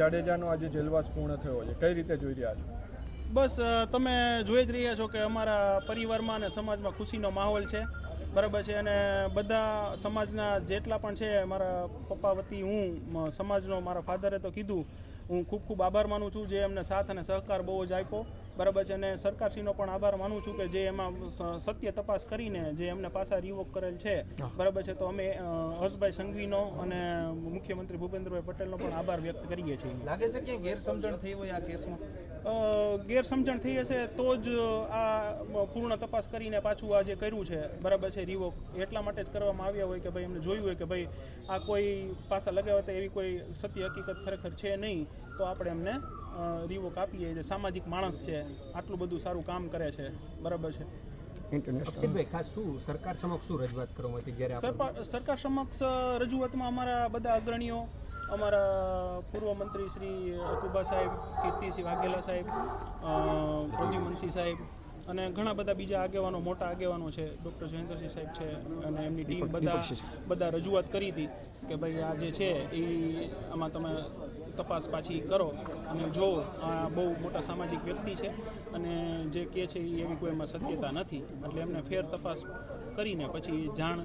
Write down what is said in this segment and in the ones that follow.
જાડેજાનો આજે જેલવાસ પૂર્ણ થયો છે. કઈ રીતે જોઈ રહ્યા છો? બસ તમે જોઈ જ રહ્યા છો કે અમારા પરિવારમાં અને સમાજમાં ખુશીનો માહોલ છે. બરાબર છે, અને બધા સમાજના જેટલા પણ છે, મારા પપ્પા વતી હું સમાજનો મારા ફાધરે તો કીધું, હું ખૂબ ખૂબ આભાર માનું છું જે એમને સાથ અને સહકાર બહુ જ આપ્યો. બરાબર છે. અને સરકારશ્રીનો પણ આભાર માનું છું કે જે એમાં સત્ય તપાસ કરીને જે એમને પાછા રિવોક કરેલ છે. બરાબર છે. તો અમે હર્ષભાઈ સંઘવીનો અને મુખ્યમંત્રી ભૂપેન્દ્રભાઈ પટેલનો પણ આભાર વ્યક્ત કરીએ છીએ. લાગે છે કે ગેરસમજણ થઈ હોય આ કેસમાં? ગેરસમજણ થઈ હશે તો જ આ પૂર્ણ તપાસ કરીને પાછું આ જે કર્યું છે બરાબર છે રિવોક એટલા માટે જ કરવામાં આવ્યા હોય કે ભાઈ એમને જોયું હોય કે ભાઈ આ કોઈ પાછા લગાવ્યા હતા એવી કોઈ સત્ય હકીકત ખરેખર છે નહીં. તો આપણે એમને રિવોક આપીએ. જે સામાજિક માણસ છે આટલું બધું સારું કામ કરે છે. બરાબર છે. અક્ષિતભાઈ ખાસ શું સરકાર સમક્ષ શું રજૂઆત કરવામાં હતી જ્યારે સરકાર સમક્ષ રજૂઆતમાં અમારા બધા અગ્રણીઓ અમારા પૂર્વ મંત્રી શ્રી અકુબા સાહેબ કીર્તિસિંહ વાઘેલા સાહેબ પ્રદ્યુમનસિંહ સાહેબ અને ઘણા બધા બીજા આગેવાનો મોટા આગેવાનો છે. ડૉક્ટર જયેન્દ્રસિંહ સાહેબ છે અને એમની ટીમ બધા બધા રજૂઆત કરી હતી કે ભાઈ આ જે છે એ આમાં તમે તપાસ પાછી કરો અને જો આ બહુ મોટા સામાજિક વ્યક્તિ છે અને જે કહે છે એ એવી કોઈ એમાં સત્યતા નથી એટલે એમને ફેર તપાસ કરીને પછી જાણ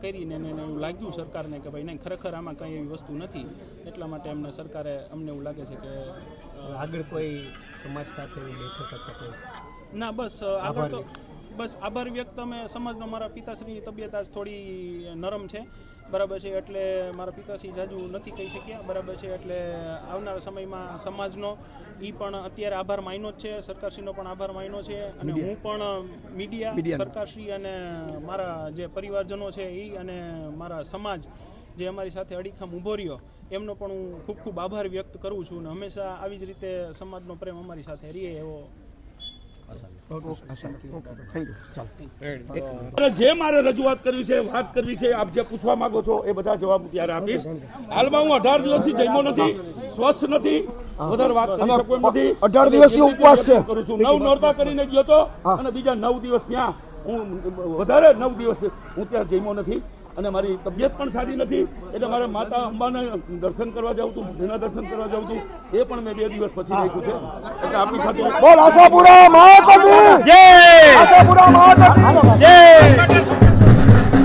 કરીને એને એવું લાગ્યું સરકારને કે ભાઈ નહીં ખરેખર આમાં કંઈ એવી વસ્તુ નથી એટલા માટે એમને સરકારે અમને એવું લાગે છે કે આગળ કોઈ સમાજ સાથે બેઠક ના બસ આગળ તો બસ આભાર વ્યક્ત. અમે સમાજનો મારા પિતાશ્રીની તબિયત આજ થોડી નરમ છે બરાબર છે એટલે મારા પિતાશ્રી જાજુ નથી કહી શક્યા. બરાબર છે એટલે આવનારા સમયમાં સમાજનો એ પણ અત્યારે આભાર માન્યો જ છે સરકારશ્રીનો પણ આભાર માન્યો છે અને હું પણ મીડિયા સરકારશ્રી અને મારા જે પરિવારજનો છે એ અને મારા સમાજ જે અમારી સાથે અડીખમ ઊભો રહ્યો એમનો પણ હું ખૂબ ખૂબ આભાર વ્યક્ત કરું છું અને હંમેશા આવી જ રીતે સમાજનો પ્રેમ અમારી સાથે રહે એવો જે મારે રજૂઆત કરવી છે વાત કરવી છે આપ જે પૂછવા માંગો છો એ બધા જવાબ ત્યારે આપીશ. હાલમાં હું અઢાર દિવસથી જમ્યો નથી સ્વસ્થ નથી વધારે વાત કરી શકું એમ નથી. અઢાર દિવસથી ઉપવાસ છે. કરું છું નવ નોરતા કરીને ગયો હતો અને બીજા નવ દિવસ ત્યાં હું વધારે નવ દિવસ હું ત્યાં જમ્યો નથી. અને મારી તબિયત પણ સારી નથી એટલે મારે માતા અંબાના દર્શન કરવા જાઉં છું જેના દર્શન કરવા જાઉં છું એ પણ મેં બે દિવસ પછી રાખ્યું છે. એટલે આપણી સાથે બોલ આશાપુરા મહાકવિ જય! આશાપુરા મહાકવિ જય!